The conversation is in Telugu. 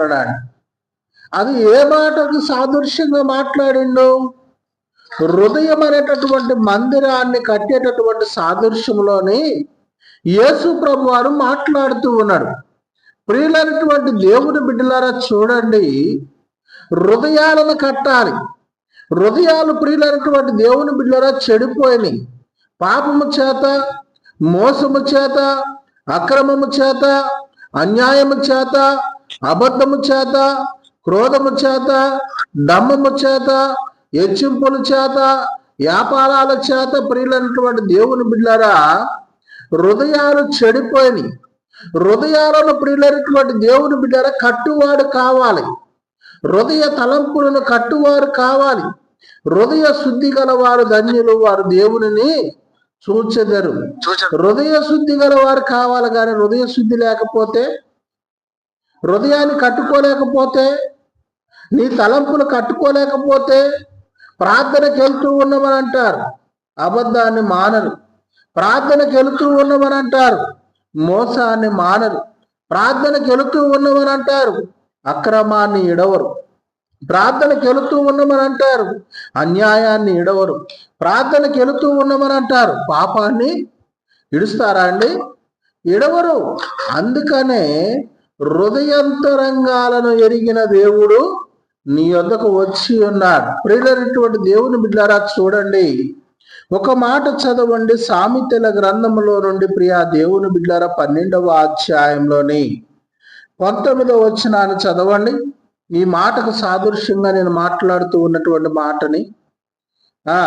ఉన్నాడు అది ఏ మాటకు సాదృశ్యంగా మాట్లాడిండు? హృదయం అనేటటువంటి మందిరాన్ని కట్టేటటువంటి సాదృశ్యంలోని యేసు ప్రభు వారు మాట్లాడుతూ ఉన్నాడు ప్రియులైనటువంటి దేవుని బిడ్డలారా చూడండి. హృదయాలను కట్టాలి. హృదయాలు ప్రియులైనటువంటి దేవుని బిడ్డలారా చెడిపోయినాయి. పాపము చేత మోసము చేత అక్రమము చేత అన్యాయము చేత అబద్ధము చేత క్రోధము చేత దమ్మము చేత హెచ్చింపుల చేత వ్యాపారాల చేత ప్రియులైనటువంటి దేవుని బిడ్డలారా హృదయాలు చెడిపోయినాయి. హృదయాలను ప్రియులైనటువంటి దేవుని బిడ్డల కట్టువాడు కావాలి. హృదయ తలంపులను కట్టువారు కావాలి. హృదయ శుద్ధి గల వారు ధన్యులు వారు దేవునిని చూచెదరు హృదయ శుద్ధి గల వారు కావాలి కానీ హృదయ శుద్ధి లేకపోతే హృదయాన్ని కట్టుకోలేకపోతే నీ తలంపులు కట్టుకోలేకపోతే ప్రార్థనకి వెళ్తూ ఉన్నామని అంటారు. అబద్ధాన్ని మానరు. ప్రార్థనకి వెళుతూ ఉన్నామని అంటారు. మోసాన్ని మానరు. ప్రార్థనకి వెళుతూ ఉన్నామని అంటారు. అక్రమాన్ని ఇడవరు. ప్రార్థనకి వెళుతూ ఉన్నామని అంటారు. అన్యాయాన్ని ఇడవరు. ప్రార్థనకి వెళుతూ ఉన్నామని అంటారు. పాపాన్ని ఇడుస్తారా అండి? ఇడవరు. అందుకనే హృదయంతరంగాలను ఎరిగిన దేవుడు నీ వద్దకు వచ్చి ఉన్నాడు. ప్రియులైనటువంటి దేవుని బిడ్డారా చూడండి. ఒక మాట చదవండి. సామెతల గ్రంథములో నుండి ప్రియా దేవుని బిడ్డారా పన్నెండవ అధ్యాయంలోని పంతొమ్మిదవ వచ్చినాన్ని చదవండి. ఈ మాటకు సాదృశ్యంగా నేను మాట్లాడుతూ ఉన్నటువంటి మాటని. ఆ